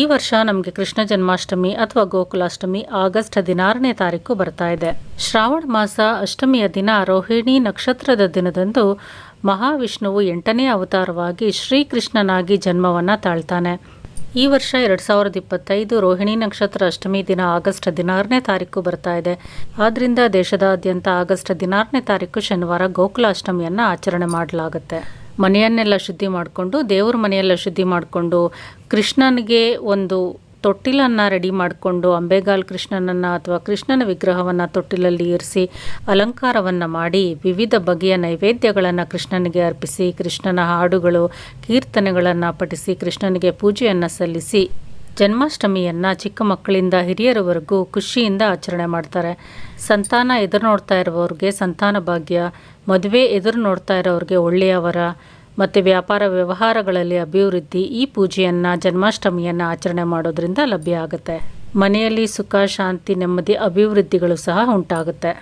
ಈ ವರ್ಷ ನಮಗೆ ಕೃಷ್ಣ ಜನ್ಮಾಷ್ಟಮಿ ಅಥವಾ ಗೋಕುಲಾಷ್ಟಮಿ ಆಗಸ್ಟ್ ಹದಿನಾರನೇ ತಾರೀಕು ಬರ್ತಾ ಇದೆ. ಶ್ರಾವಣ ಮಾಸ ಅಷ್ಟಮಿಯ ದಿನ ರೋಹಿಣಿ ನಕ್ಷತ್ರದ ದಿನದಂದು ಮಹಾವಿಷ್ಣುವು ಎಂಟನೇ ಅವತಾರವಾಗಿ ಶ್ರೀಕೃಷ್ಣನಾಗಿ ಜನ್ಮವನ್ನು ತಾಳ್ತಾನೆ. ಈ ವರ್ಷ ಎರಡು ಸಾವಿರದ ಇಪ್ಪತ್ತೈದು ರೋಹಿಣಿ ನಕ್ಷತ್ರ ಅಷ್ಟಮಿ ದಿನ ಆಗಸ್ಟ್ ಹದಿನಾರನೇ ತಾರೀಕು ಬರ್ತಾ ಇದೆ. ಆದ್ದರಿಂದ ದೇಶದಾದ್ಯಂತ ಆಗಸ್ಟ್ ಹದಿನಾರನೇ ತಾರೀಕು ಶನಿವಾರ ಗೋಕುಲಾಷ್ಟಮಿಯನ್ನು ಆಚರಣೆ ಮಾಡಲಾಗುತ್ತೆ. ಮನೆಯನ್ನೆಲ್ಲ ಶುದ್ಧಿ ಮಾಡಿಕೊಂಡು, ದೇವ್ರ ಮನೆಯೆಲ್ಲ ಶುದ್ಧಿ ಮಾಡಿಕೊಂಡು, ಕೃಷ್ಣನಿಗೆ ಒಂದು ತೊಟ್ಟಿಲನ್ನು ರೆಡಿ ಮಾಡಿಕೊಂಡು, ಅಂಬೆಗಾಲ್ ಕೃಷ್ಣನನ್ನು ಅಥವಾ ಕೃಷ್ಣನ ವಿಗ್ರಹವನ್ನು ತೊಟ್ಟಿಲಲ್ಲಿ ಇರಿಸಿ, ಅಲಂಕಾರವನ್ನು ಮಾಡಿ, ವಿವಿಧ ಬಗೆಯ ನೈವೇದ್ಯಗಳನ್ನು ಕೃಷ್ಣನಿಗೆ ಅರ್ಪಿಸಿ, ಕೃಷ್ಣನ ಹಾಡುಗಳು, ಕೀರ್ತನೆಗಳನ್ನು ಪಠಿಸಿ, ಕೃಷ್ಣನಿಗೆ ಪೂಜೆಯನ್ನು ಸಲ್ಲಿಸಿ ಜನ್ಮಾಷ್ಟಮಿಯನ್ನು ಚಿಕ್ಕ ಮಕ್ಕಳಿಂದ ಹಿರಿಯರವರೆಗೂ ಖುಷಿಯಿಂದ ಆಚರಣೆ ಮಾಡ್ತಾರೆ. ಸಂತಾನ ಎದುರು ನೋಡ್ತಾ ಇರೋವ್ರಿಗೆ ಸಂತಾನ ಭಾಗ್ಯ, ಮದುವೆ ಎದುರು ನೋಡ್ತಾ ಇರೋರಿಗೆ ಒಳ್ಳೆಯವರ ಮತ್ತು ವ್ಯಾಪಾರ ವ್ಯವಹಾರಗಳಲ್ಲಿ ಅಭಿವೃದ್ಧಿ ಈ ಪೂಜೆಯನ್ನು ಜನ್ಮಾಷ್ಟಮಿಯನ್ನು ಆಚರಣೆ ಮಾಡೋದ್ರಿಂದ ಲಭ್ಯ ಆಗುತ್ತೆ. ಮನೆಯಲ್ಲಿ ಸುಖ, ಶಾಂತಿ, ನೆಮ್ಮದಿ, ಅಭಿವೃದ್ಧಿಗಳು ಸಹ ಉಂಟಾಗುತ್ತೆ.